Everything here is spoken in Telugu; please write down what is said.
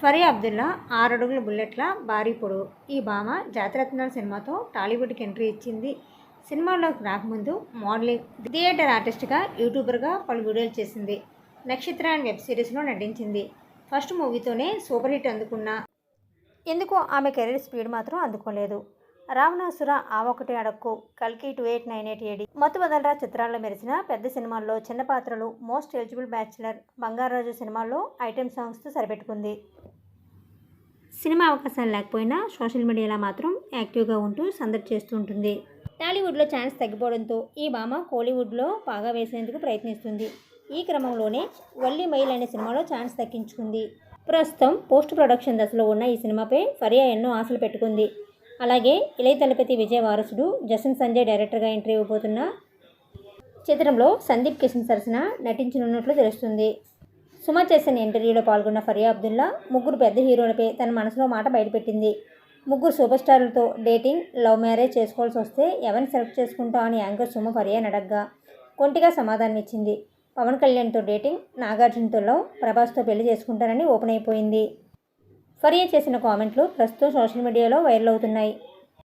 ఫరీ అబ్దుల్లా ఆరు అడుగుల బుల్లెట్ల భారీ పొడవు. ఈ భామ జాతిరత్నాల సినిమాతో టాలీవుడ్కి ఎంట్రీ ఇచ్చింది. సినిమాలోకి రాకముందు మోడలింగ్ థియేటర్ ఆర్టిస్ట్గా యూట్యూబర్గా పలు వీడియోలు చేసింది. నక్షత్ర అండ్ వెబ్ సిరీస్లో నటించింది. ఫస్ట్ మూవీతోనే సూపర్ హిట్ అందుకున్న ఎందుకో ఆమె కెరీర్ స్పీడ్ మాత్రం అందుకోలేదు. రావణాసుర ఆ ఒకటి అడక్కు. కల్కి two eight nine eight AD. Mathu Vadalara చిత్రాల్లో మెరిసిన పెద్ద సినిమాల్లో చిన్న పాత్రలు మోస్ట్ ఎలిజిబుల్ బ్యాచులర్ బంగారాజు సినిమాల్లో ఐటెం సాంగ్స్తో సరిపెట్టుకుంది. సినిమా అవకాశాలు లేకపోయినా సోషల్ మీడియాలో మాత్రం యాక్టివ్గా ఉంటూ సందడి చేస్తూ ఉంటుంది. టాలీవుడ్లో ఛాన్స్ తగ్గిపోవడంతో ఈ భామ కోలీవుడ్లో బాగా వేసేందుకు ప్రయత్నిస్తుంది. ఈ క్రమంలోనే వల్లి మైల్ అనే సినిమాలో ఛాన్స్ దక్కించుకుంది. ప్రస్తుతం పోస్ట్ ప్రొడక్షన్ దశలో ఉన్న ఈ సినిమాపై ఫరియా ఎన్నో ఆశలు పెట్టుకుంది. అలాగే ఇలయ తలపతి విజయ వారసుడు జసన్ సంజయ్ డైరెక్టర్గా ఎంట్రీ ఇవ్వబోతున్న చిత్రంలో సందీప్ కిషన్ సరసన నటించనున్నట్లు తెలుస్తుంది. సుమ చేసిన ఇంటర్వ్యూలో పాల్గొన్న ఫరియా అబ్దుల్లా ముగ్గురు పెద్ద హీరోలపై తన మనసులో మాట బయటపెట్టింది. ముగ్గురు సూపర్ స్టార్లతో డేటింగ్ లవ్ మ్యారేజ్ చేసుకోవాల్సి వస్తే ఎవరిని సెలెక్ట్ చేసుకుంటావు అని యాంకర్ సుమ ఫరియా అడగ్గా కొంటిగా సమాధానం ఇచ్చింది. పవన్ కళ్యాణ్తో డేటింగ్ నాగార్జునతో లవ్ ప్రభాస్తో పెళ్ళి చేసుకుంటానని ఓపెన్ అయిపోయింది. ఫరియా చేసిన కామెంట్లు ప్రస్తుతం సోషల్ మీడియాలో వైరల్ అవుతున్నాయి.